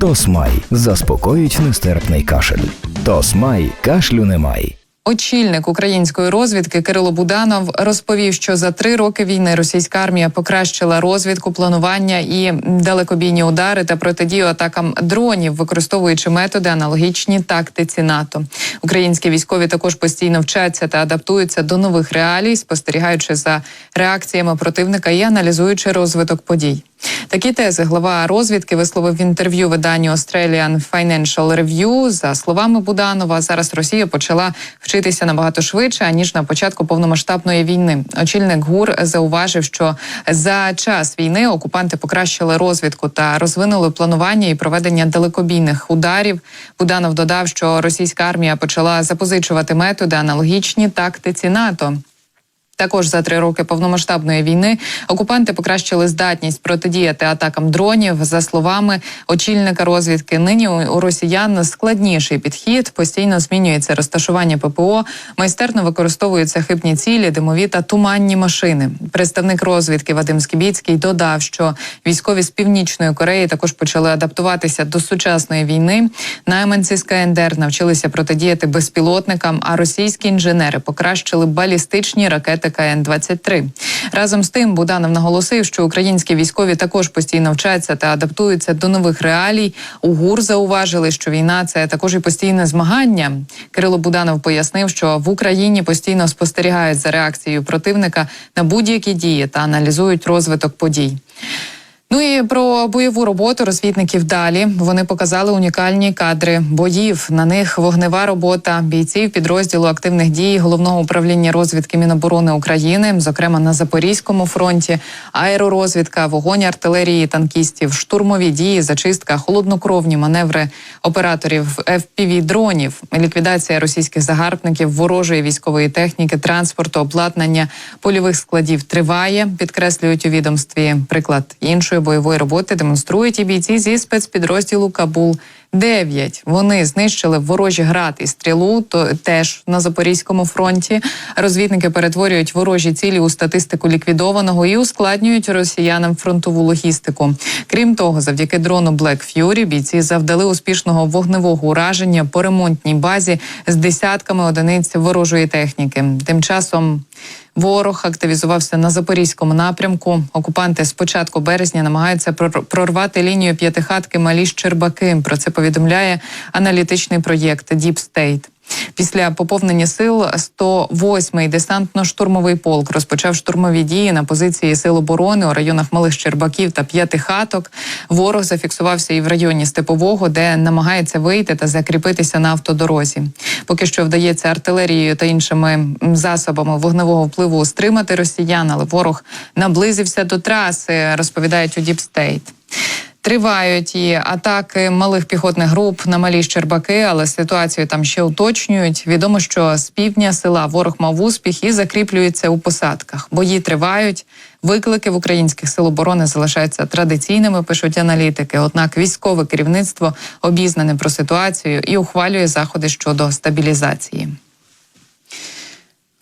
Тосмай заспокоїть нестерпний кашель. Тосмай кашлю немає. Очільник української розвідки Кирило Буданов розповів, що за три роки війни російська армія покращила розвідку, планування і далекобійні удари та протидію атакам дронів, використовуючи методи аналогічні тактиці НАТО. Українські військові також постійно вчаться та адаптуються до нових реалій, спостерігаючи за реакціями противника і аналізуючи розвиток подій. Такі тези глава розвідки висловив в інтерв'ю виданню Australian Financial Review. За словами Буданова, зараз Росія почала вчитися набагато швидше аніж на початку повномасштабної війни. Очільник ГУР зауважив, що за час війни окупанти покращили розвідку та розвинули планування і проведення далекобійних ударів. Буданов додав, що російська армія почала запозичувати методи аналогічні тактиці НАТО. Також за три роки повномасштабної війни окупанти покращили здатність протидіяти атакам дронів. За словами очільника розвідки, нині у росіян складніший підхід, постійно змінюється розташування ППО, майстерно використовуються хибні цілі, димові та туманні машини. Представник розвідки Вадим Скібіцький додав, що військові з північної Кореї також почали адаптуватися до сучасної війни. Найманці з КНДР навчилися протидіяти безпілотникам, а російські інженери покращили балістичні ракети КН-23. Разом з тим Буданов наголосив, що українські військові також постійно вчаться та адаптуються до нових реалій. У ГУР зауважили, що війна це також і постійне змагання. Кирило Буданов пояснив, що в Україні постійно спостерігають за реакцією противника на будь-які дії та аналізують розвиток подій. Ну і про бойову роботу розвідників далі. Вони показали унікальні кадри боїв. На них вогнева робота бійців підрозділу активних дій головного управління розвідки Міноборони України, зокрема на Запорізькому фронті, аеророзвідка, вогонь артилерії, танкістів, штурмові дії, зачистка, холоднокровні маневри операторів fpv дронів, ліквідація російських загарбників, ворожої військової техніки, транспорту, обладнання польових складів триває. Підкреслюють у відомстві приклад іншої бойової роботи. Демонструють і бійці зі спецпідрозділу Кабул. 9. Вони знищили ворожі град і стрілу, то теж на запорізькому фронті. Розвідники перетворюють ворожі цілі у статистику ліквідованого і ускладнюють росіянам фронтову логістику. Крім того, завдяки дрону Black Fury бійці завдали успішного вогневого ураження по ремонтній базі з десятками одиниць ворожої техніки. Тим часом. Ворог активізувався на запорізькому напрямку. Окупанти з початку березня намагаються прор- прорвати лінію п'ятихатки Малі Щербаки. Про це повідомляє аналітичний проєкт Deep State. Після поповнення сил 108-й десантно-штурмовий полк розпочав штурмові дії на позиції сил оборони у районах Малих Щербаків та П'ятихаток. Ворог зафіксувався і в районі Степового, де намагається вийти та закріпитися на автодорозі. Поки що вдається артилерією та іншими засобами вогневого впливу стримати росіян, але ворог наблизився до траси, розповідають у State. Тривають і атаки малих піхотних груп на малі Щербаки, але ситуацію там ще уточнюють. Відомо, що з півдня села ворог мав успіх і закріплюється у посадках. Бої тривають. Виклики в українських сил оборони залишаються традиційними, пишуть аналітики. Однак військове керівництво обізнане про ситуацію і ухвалює заходи щодо стабілізації.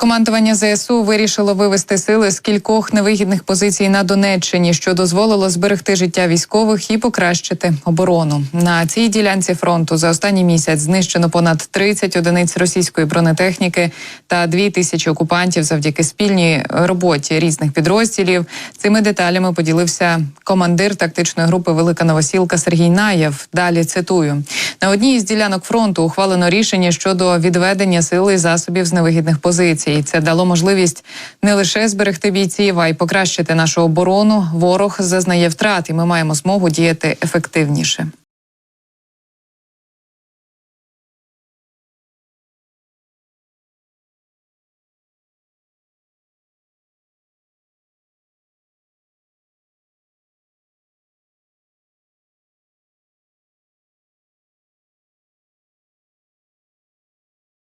Командування ЗСУ вирішило вивести сили з кількох невигідних позицій на Донеччині, що дозволило зберегти життя військових і покращити оборону. На цій ділянці фронту за останній місяць знищено понад 30 одиниць російської бронетехніки та 2 тисячі окупантів завдяки спільній роботі різних підрозділів. Цими деталями поділився командир тактичної групи Велика Новосілка Сергій Наєв. Далі цитую на одній із ділянок фронту ухвалено рішення щодо відведення сили і засобів з невигідних позицій. Це дало можливість не лише зберегти бійців, а й покращити нашу оборону. Ворог зазнає втрат, і ми маємо змогу діяти ефективніше.